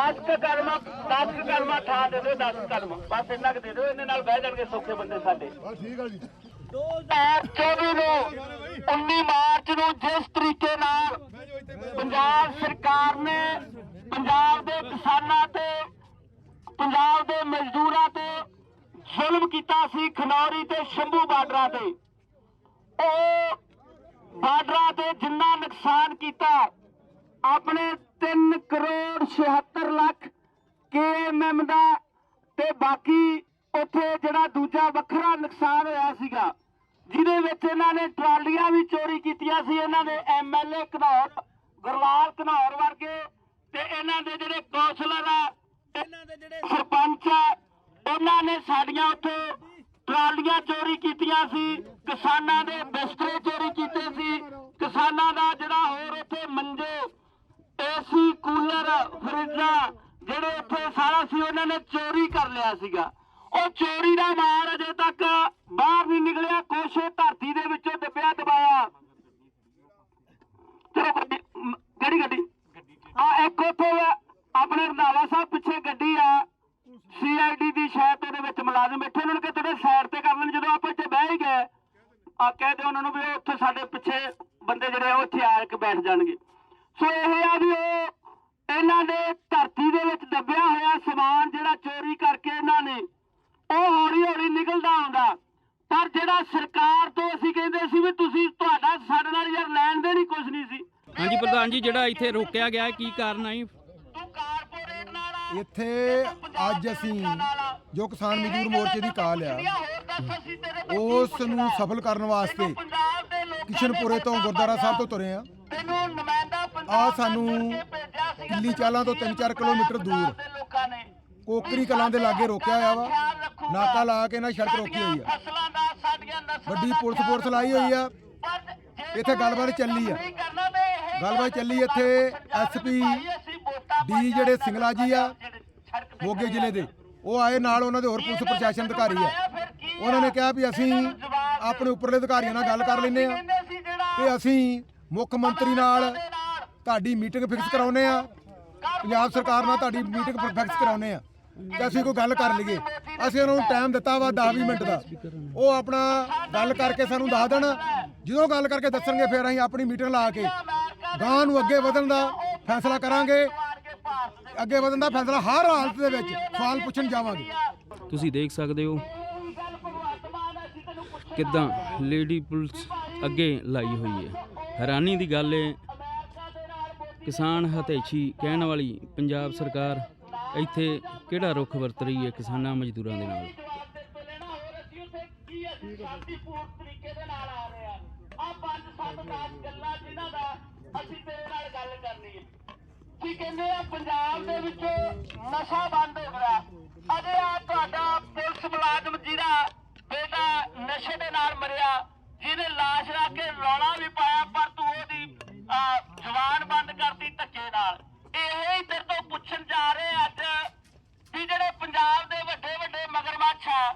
10 ਕਲਮਾ 10 ਕਲਮਾ ਠਾ ਦੇ ਦਿਓ 10 ਕਲਮਾ। ਬਸ ਇੰਨਾ ਕੁ ਦੇ ਦਿਓ ਇਹਦੇ ਨਾਲ ਬਹਿ ਜਾਣਗੇ ਸੌਖੇ ਬੰਦੇ ਸਾਡੇ। ਠੀਕ ਆ ਜੀ। 2024 ਨੂੰ 19 ਮਾਰਚ ਨੂੰ ਜਿਸ ਤਰੀਕੇ ਨਾਲ ਪੰਜਾਬ ਸਰਕਾਰ ਨੇ ਪੰਜਾਬ ਦੇ ਕਿਸਾਨਾਂ ਤੇ ਪੰਜਾਬ ਦੇ ਮਜ਼ਦੂਰਾਂ ਤੇ ਜ਼ੁਲਮ ਕੀਤਾ ਸੀ ਖਨੌਰੀ ਤੇ ਸ਼ੰਭੂ ਬਾਰਡਰਾਂ ਤੇ। ਉਹ ਬਾਰਡਰਾਂ ਤੇ ਜਿੰਨਾ ਨੁਕਸਾਨ ਕੀਤਾ ਆਪਣੇ 3 ਕਰੋੜ 76 ਲੱਖ ਕੇਐਮਐਮ ਦਾ ਤੇ ਬਾਕੀ ਉੱਥੇ ਜਿਹੜਾ ਦੂਜਾ ਵੱਖਰਾ ਨੁਕਸਾਨ ਹੋਇਆ ਸੀਗਾ, ਜਿਹਦੇ ਵਿੱਚ ਇਹਨਾਂ ਨੇ ਟਰਾਲੀਆਂ ਵੀ ਚੋਰੀ ਕੀਤੀਆਂ ਸੀ, ਇਹਨਾਂ ਦੇ ਐਮਐਲਏ ਘਨੌਰ, ਗੁਰਲਾਲ ਘਨੌਰ ਵਰਗੇ ਤੇ ਇਹਨਾਂ ਦੇ ਜਿਹੜੇ ਕੌਂਸਲਰ ਆ, ਇਹਨਾਂ ਦੇ ਜਿਹੜੇ ਸਰਪੰਚ ਆ, ਉਹਨਾਂ ਨੇ ਸਾਡੀਆਂ ਉੱਥੇ ਟਰਾਲੀਆਂ ਚੋਰੀ ਕੀਤੀਆਂ ਸੀ, ਕਿਸਾਨਾਂ ਦੇ ਬਿਸਤਰੇ ਚੋਰੀ ਕੀਤੇ ਸੀ, ਕਿਸਾਨਾਂ ਦਾ ਜਿਹੜਾ ਹੋਰ ਉੱਥੇ ਮੰਜੇ ਏਸੀ ਕੂਲਰ, ਫਰਿੱਜਾਂ, ਜਿਹੜੇ ਇੱਥੇ ਸਾਰਾ ਸੀ, ਉਹਨਾਂ ਨੇ ਚੋਰੀ ਕਰ ਲਿਆ ਸੀਗਾ। ਉਹ ਚੋਰੀ ਦਾ ਮਾਰ ਅਜੇ ਤੱਕ ਬਾਹਰ ਨਹੀਂ ਨਿਕਲਿਆ, ਕੁਛ ਧਰਤੀ ਦੇ ਵਿੱਚੋਂ ਦੱਬਿਆ ਦਬਾਇਆ। ਚਲੋ ਕਿਹੜੀ ਗੱਡੀ? ਆ, ਇੱਕ ਉੱਥੇ ਆਪਣੇ ਰੰਧਾਵਾ ਸਾਹਿਬ ਪਿੱਛੇ ਗੱਡੀ ਆ। ਸੀਆਈਡੀ ਦੀ ਸ਼ਾਇਦ ਉਹਦੇ ਵਿੱਚ ਮੁਲਾਜ਼ਮ ਬੈਠੇ ਉਹਨਾਂ ਨੂੰ ਕਿ ਥੋੜੇ ਸਾਈਡ ਤੇ ਕਰ ਲੈਣ, ਜਦੋਂ ਆਪਾਂ ਇੱਥੇ ਬਹਿ ਹੀ ਗਏ, ਆ, ਕਹਿ ਦਿਓ ਉਹਨਾਂ ਨੂੰ ਵੀ ਉਹ ਉੱਥੇ ਸਾਡੇ ਪਿੱਛੇ ਬੰਦੇ ਜਿਹੜੇ ਉਹ ਇੱਥੇ ਆ ਕੇ ਬੈਠ ਜਾਣਗੇ। ਸੋ ਇਹ ਆ ਵੀ ਉਹ ਇਹਨਾਂ ਦੇ ਧਰਤੀ ਦੇ ਵਿੱਚ ਦੱਬਿਆ ਹੋਇਆ ਸਮਾਨ ਜਿਹੜਾ ਚੋਰੀ ਕਰਕੇ ਇਹਨਾਂ ਨੇ ਉਹ ਹੌਲੀ ਹੌਲੀ ਨਿਕਲਦਾ ਆਉਂਦਾ ਪਰ ਜਿਹੜਾ ਸਰਕਾਰ ਤੋਂ ਅਸੀਂ ਕਹਿੰਦੇ ਸੀ ਵੀ ਤੁਸੀਂ ਤੁਹਾਡਾ ਸਾਡੇ ਨਾਲ ਯਾਰ ਲੈਣ ਦੇ ਨਹੀਂ ਕੁਝ ਨਹੀਂ ਸੀ ਹਾਂਜੀ ਪ੍ਰਧਾਨ ਜੀ ਜਿਹੜਾ ਇੱਥੇ ਰੋਕਿਆ ਗਿਆ ਹੈ, ਕੀ ਕਾਰਨ ਹੈ ਜੀ? ਤੂੰ ਕਾਰਪੋਰੇਟ ਨਾਲ ਆ, ਇੱਥੇ ਅੱਜ ਅਸੀਂ। ਜੋ ਕਿਸਾਨ ਮਜ਼ਦੂਰ ਮੋਰਚੇ ਦੀ ਕਾਲ ਆ ਉਸ? ਨੂੰ ਸਫਲ ਕਰਨ ਵਾਸਤੇ ਤੈਨੂੰ ਪੰਜਾਬ ਦੇ ਲੋਕਾਂ ਕਿਸ਼ਨਪੁਰੇ ਤੋਂ ਵੋਟਾਂ ਗੁਰਦੁਆਰਾ ਸਾਹਿਬ ਤੋਂ। ਤੁਰੇ ਆ ਤੈਨੂੰ ਨੁਮਾਇੰਦਾ ਪੰਜਾਬ ਆ ਸਾਨੂੰ ਚੁਣ ਕਿੱਲੀ ਚਾਲਾਂ ਤੋਂ ਤਿੰਨ ਚਾਰ ਕਿਲੋਮੀਟਰ ਦੂਰ। ਕੋਕਰੀ ਕਲਾਂ ਦੇ ਲਾਗੇ ਰੋਕਿਆ ਹੋਇਆ ਵਾ। ਨਾਕਾ ਲਾ ਕੇ ਨਾ ਸੜਕ ਰੋਕੀ ਹੋਈ ਆ। ਵੱਡੀ ਪੁਲਿਸ ਫੋਰਸ ਲਾਈ ਹੋਈ ਆ। ਇੱਥੇ ਗੱਲਬਾਤ ਚੱਲੀ ਆ। ਗੱਲਬਾਤ ਚੱਲੀ ਇੱਥੇ ਐਸਪੀ ਭਾਈ ਡੀ ਜਿਹੜੇ ਸਿੰਗਲਾ ਜੀ ਆ, ਮੋਗੇ ਜ਼ਿਲ੍ਹੇ ਦੇ। ਉਹ ਆਏ ਨਾਲ ਉਹਨਾਂ ਦੇ ਹੋਰ ਪੁਲਿਸ ਪ੍ਰਸ਼ਾਸਨ ਅਧਿਕਾਰੀ ਆ। ਉਹਨਾਂ ਨੇ ਕਿਹਾ ਵੀ ਅਸੀਂ ਆਪਣੇ ਉੱਪਰਲੇ ਅਧਿਕਾਰੀਆਂ ਨਾਲ ਗੱਲ ਕਰ ਲੈਨੇ ਆ। ਤੇ ਅਸੀਂ ਮੁੱਖ ਮੰਤਰੀ ਨਾਲ ਤੁਹਾਡੀ ਮੀਟਿੰਗ ਫਿਕਸ ਕਰਾਉਨੇ ਆ। ਪੰਜਾਬ ਸਰਕਾਰ ਨਾਲ ਤੁਹਾਡੀ ਮੀਟਿੰਗ ਫਿਕਸ ਕਰਾਉਨੇ ਆ। ਤੇ ਅਸੀਂ ਕੋਈ ਗੱਲ ਕਰ ਲਈਏ। ਅਸੀਂ ਉਹਨਾਂ ਨੂੰ ਟਾਈਮ ਦਿੱਤਾ ਵਾ 10-20 ਮਿੰਟ ਦਾ। ਉਹ ਆਪਣਾ ਗੱਲ ਕਰਕੇ ਸਾਨੂੰ ਦੱਸ ਦੇਣ। ਜਦੋਂ ਗੱਲ ਕਰਕੇ ਦੱਸਣਗੇ, ਫਿਰ ਅਸੀਂ ਆਪਣੀ ਮੀਟਿੰਗ ਲਾ ਕੇ ਗਾਂ ਨੂੰ ਅੱਗੇ ਵਧਣ ਦਾ ਫੈਸਲਾ ਕਰਾਂਗੇ। ਅੱਗੇ ਵਧਣ ਦਾ ਫੈਸਲਾ ਹਰ ਹਾਲਤ ਦੇ ਵਿੱਚ ਸਵਾਲ ਪੁੱਛਣ ਜਾਵਾਂਗੇ। ਤੁਸੀਂ ਦੇਖ ਸਕਦੇ ਹੋ ਕਿੱਦਾਂ ਲੇਡੀ ਪੁਲਿਸ ਅੱਗੇ ਲਾਈ ਹੋਈ ਹੈ। ਹੈਰਾਨੀ ਦੀ ਗੱਲ ਹੈ ਕਿਸਾਨ ਹਤੈਸ਼ੀ ਕਹਿਣ ਵਾਲੀ ਪੰਜਾਬ ਸਰਕਾਰ ਇੱਥੇ ਕਿਹੜਾ ਰੁਖ ਵਰਤ ਰਹੀ ਹੈ ਕਿਸਾਨਾਂ ਮਜ਼ਦੂਰਾਂ ਦੇ ਨਾਲ? ਤਰੀਕੇ ਦੇ ਨਾਲ ਆ ਰਹੇ ਆ ਆ ਪੰਜ ਸੱਤ ਦਸ ਗੱਲਾਂ ਜਿਨ੍ਹਾਂ ਦਾ ਅਸੀਂ ਤੇਰੇ ਨਾਲ ਗੱਲ ਕਰਨੀ ਹੈ ਕੀ ਕਹਿੰਦੇ ਆ ਪੰਜਾਬ ਦੇ ਵਿੱਚ ਨਸ਼ਾ ਬੰਦ ਹੋ ਗਿਆ ਅਜੇ ਆ ਤੁਹਾਡਾ ਪੁਲਿਸ ਮੁਲਾਜ਼ਮ ਜਿਹੜਾ ਬੇਟਾ ਨਸ਼ੇ ਦੇ ਨਾਲ ਮਰਿਆ, ਜਿਹਨੇ ਲਾਸ਼ ਰੱਖ ਕੇ ਰੌਲਾ ਵੀ ਪਾਇਆ ਪਰ ਤੂੰ ਉਹਦੀ ਅਹ, ਜ਼ੁਬਾਨ ਬੰਦ ਕਰਤੀ ਨਾਲ। ਇਹ ਹੀ ਤੇਰੇ ਤੋਂ ਪੁੱਛਣ ਜਾ ਰਹੇ ਅੱਜ ਵੀ ਜਿਹੜੇ ਪੰਜਾਬ ਦੇ ਵੱਡੇ ਵੱਡੇ ਮਗਰਮੱਛ ਆ,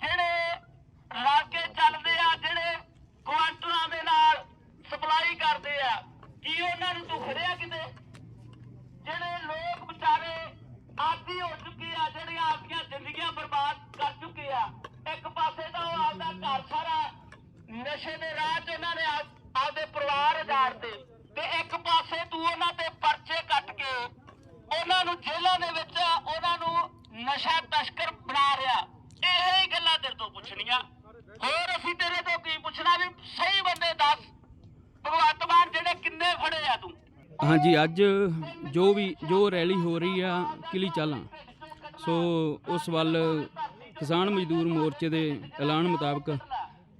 ਜਿਹੜੇ ਰਲ ਕੇ ਚੱਲਦੇ ਆ, ਜਿਹੜੇ ਕੁਆਂਟਲਾਂ ਦੇ ਨਾਲ ਸਪਲਾਈ ਕਰਦੇ ਆ, ਕੀ ਉਹਨਾਂ ਨੂੰ ਤੂੰ ਖੜਿਆ ਕਿਤੇ? ਜਿਹੜੇ ਲੋਕ ਵਿਚਾਰੇ ਆਦੀ ਹੋ ਚੁੱਕੇ ਆ, ਜਿਹੜੇ ਆਪਦੀਆਂ ਜ਼ਿੰਦਗੀਆਂ ਬਰਬਾਦ ਕਰ ਚੁੱਕੇ ਆ, ਇੱਕ ਪਾਸੇ ਤਾਂ ਉਹ ਆਪਦਾ ਘਰ ਸਾਰਾ ਨਸ਼ੇ ਦੇ ਰਾਹ 'ਚ ਉਹਨਾਂ ਨੇ ਆਪਦੇ ਪਰਿਵਾਰ ਉਜਾੜਦੇ ਤੇ ਇੱਕ ਪਾਸੇ ਤੂੰ ਉਹਨਾਂ ਤੇ ਪਰਚੇ ਕੱਟ ਕੇ ਉਹਨਾਂ ਨੂੰ ਜੇਲ੍ਹਾਂ ਦੇ ਵਿੱਚ ਉਹਨਾਂ ਨੂੰ ਨਸ਼ਾ ਤਸਕਰ ਬਣਾ ਰਿਹਾ। ਇਹ ਹੀ ਗੱਲਾਂ ਤੇਰੇ ਤੋਂ ਪੁੱਛਣੀਆਂ। ਹੋਰ ਅਸੀਂ ਤੇਰੇ ਤੋਂ ਕੀ ਪੁੱਛਣਾ ਵੀ ਸਹੀ ਬੰਦੇ ਦੱਸ। ਭਗਵੰਤ ਮਾਨ ਜਿਹੜੇ ਕਿੰਨੇ ਫੜੇ ਆ ਤੂੰ? ਹਾਂਜੀ, ਅੱਜ ਜੋ ਵੀ, ਜੋ ਰੈਲੀ ਹੋ ਰਹੀ ਆ ਕਿਲੀ ਚਾਲਾਂ, ਸੋ ਉਸ ਵੱਲ ਕਿਸਾਨ ਮਜ਼ਦੂਰ ਮੋਰਚੇ ਦੇ ਐਲਾਨ ਮੁਤਾਬਕ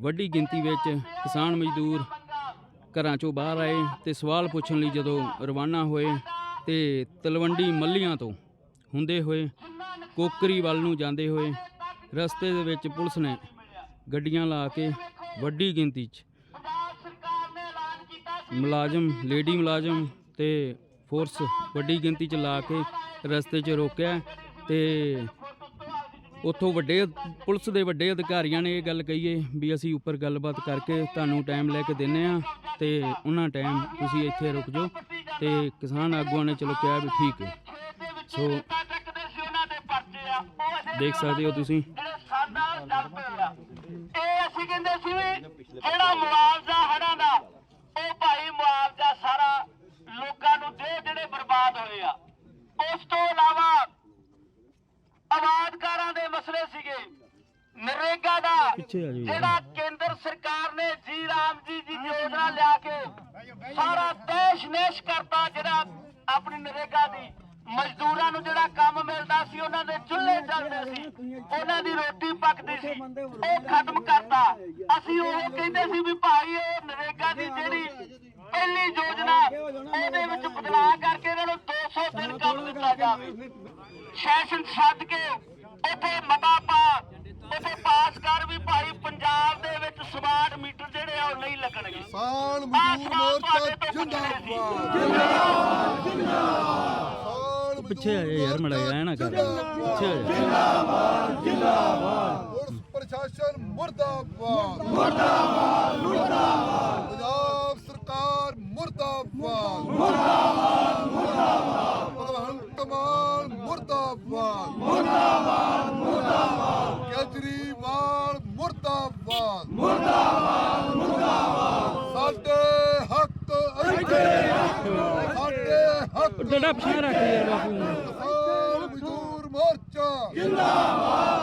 ਵੱਡੀ ਗਿਣਤੀ ਵਿੱਚ ਕਿਸਾਨ ਮਜ਼ਦੂਰ ਘਰਾਂ ਚੋਂ ਬਾਹਰ ਆਏ ਤੇ ਸਵਾਲ ਪੁੱਛਣ ਲਈ ਜਦੋਂ ਰਵਾਨਾ ਹੋਏ ਤੇ ਤਲਵੰਡੀ ਮੱਲੀਆਂ ਤੋਂ ਹੁੰਦੇ ਹੋਏ ਕੋਕਰੀ ਵੱਲ ਨੂੰ ਜਾਂਦੇ ਹੋਏ ਰਸਤੇ ਦੇ ਵਿੱਚ ਪੁਲਿਸ ਨੇ ਗੱਡੀਆਂ ਲਾ ਕੇ ਵੱਡੀ ਗਿਣਤੀ 'ਚ ਮੁਲਾਜ਼ਮ, ਲੇਡੀ ਮੁਲਾਜ਼ਮ ਤੇ ਫੋਰਸ ਵੱਡੀ ਗਿਣਤੀ ਚ ਲਾ ਕੇ ਰਸਤੇ 'ਚ ਰੋਕਿਆ ਤੇ ਉੱਥੋਂ ਵੱਡੇ ਪੁਲਿਸ ਦੇ ਵੱਡੇ ਅਧਿਕਾਰੀਆਂ ਨੇ ਇਹ ਗੱਲ ਕਹੀਏ ਵੀ ਅਸੀਂ ਉੱਪਰ ਗੱਲਬਾਤ ਕਰਕੇ ਤੁਹਾਨੂੰ ਟਾਈਮ ਲੈ ਕੇ ਦਿੰਨੇ ਆ ਤੇ ਉਹਨਾਂ ਟਾਈਮ ਤੁਸੀਂ ਇੱਥੇ ਰੁਕ ਜਾਓ ਤੇ ਕਿਸਾਨ ਆਗੂਆਂ ਨੇ ਚਲੋ ਕਿਹਾ ਵੀ ਠੀਕ ਹੈ ਸੋ ਦੇਖ ਸਕਦੇ ਹੋ ਤੁਸੀਂ। ਇਹ ਅਸੀਂ ਕਹਿੰਦੇ ਸੀ ਵੀ ਜਿਹੜਾ ਮੁਆਵਜ਼ਾ ਹੜਾਂ ਦਾ, ਉਹ ਭਾਈ ਮੁਆਵਜ਼ਾ ਸਾਰਾ ਲੋਕਾਂ ਨੂੰ ਦੇ ਜਿਹੜੇ ਬਰਬਾਦ ਹੋਏ ਆ, ਉਸ ਤੋਂ ਇਲਾਵਾ ਆਬਾਦਕਾਰਾਂ ਦੇ ਮਸਲੇ ਸੀਗੇ। ਨਰੇਗਾ ਦਾ। ਜਿਹੜਾ ਕੇਂਦਰ ਸਰਕਾਰ ਨੇ ਜੀ ਰਾਮ ਜੀ। ਦੀ ਯੋਜਨਾ ਲਿਆ ਕੇ ਸਾਰਾ ਦੇਸ਼ ਨੇਸ਼ ਕਰਤਾ ਜਿਹੜਾ ਆਪਣੀ ਨਰੇਗਾ ਦੀ ਮਜ਼ਦੂਰਾਂ ਨੂੰ ਜਿਹੜਾ ਕੰਮ ਮਿਲਦਾ ਸੀ ਉਹਨਾਂ ਦੇ ਚੁੱਲ੍ਹੇ ਚੱਲਦੇ ਸੀ ਉਹਨਾਂ ਦੀ ਰੋਟੀ ਪੱਕਦੀ ਸੀ ਉਹ ਖਤਮ ਕਰਤਾ। ਅਸੀਂ ਉਹ ਕਹਿੰਦੇ ਸੀ ਵੀ ਭਾਈ ਇਹ ਨਰੇਗਾ ਦੀ ਜਿਹੜੀ ਪਹਿਲੀ ਯੋਜਨਾ ਉਹਦੇ ਵਿੱਚ ਬਦਲਾਅ ਕਰਕੇ ਇਹਨਾਂ ਨੂੰ 200 ਦਿਨ ਕੰਮ ਦਿੱਤਾ ਜਾਵੇ ਸੈਸ਼ਨ ਛੱਡ ਕੇ ਉੱਥੇ ਮਤਾ ਪਾ ਉੱਥੇ ਪਾਸ ਕਰ ਵੀ ਭਾਈ ਪੰਜਾਬ ਦੇ ਵਿੱਚ ਸਮਾਰਟ ਮੀਟਰ ਜਿਹੜੇ ਆ ਉਹ ਨਹੀਂ ਲੱਗਣਗੇ। ਕਿਸਾਨ ਮਜ਼ਦੂਰ ਮੋਰਚਾ ਸੀ। ਜਿੰਦਾਬਾਦ। ਕਿਸਾਨ ਪਿੱਛੇ ਆ ਯਾਰ ਮੜਾ ਐ ਨਾ ਕਰ। ਪਿੱਛੇ ਆ ਜਾ ਪੁਲਿਸ ਪ੍ਰਸ਼ਾਸਨ ਮੁਰਦਾਬਾਦ। ਮੁਰਦਾਬਾਦ। ਮੁਰਦਾਬਾਦ ਪੰਜਾਬ ਸਰਕਾਰ ਮੁਰਦਾਬਾਦ ਮੁਰਦਾਬਾਦ ਮੁਰਦਾਬਾਦ ਭਗਵੰਤ ਮਾਨ ਮੁਰਦਾਬਾਦ ਮੁਰਦਾਬਾਦ ਮੁਰਦਾਬਾਦ ਕੇਜਰੀਵਾਲ ਮੁਰਦਾਬਾਦ ਮੁਰਦਾਬਾਦ। ਸਾਡੇ ਹੱਕ ਇੱਥੇ ਸਾਡੇ ਹੱਕ। ਡੰਡਾ ਪਿਛਾਂ ਰੱਖ ਯਾਰ ਬਾਪੂ ਮਜ਼ਦੂਰ ਮੋਰਚਾ। ਜਿੰਦਾਬਾਦ।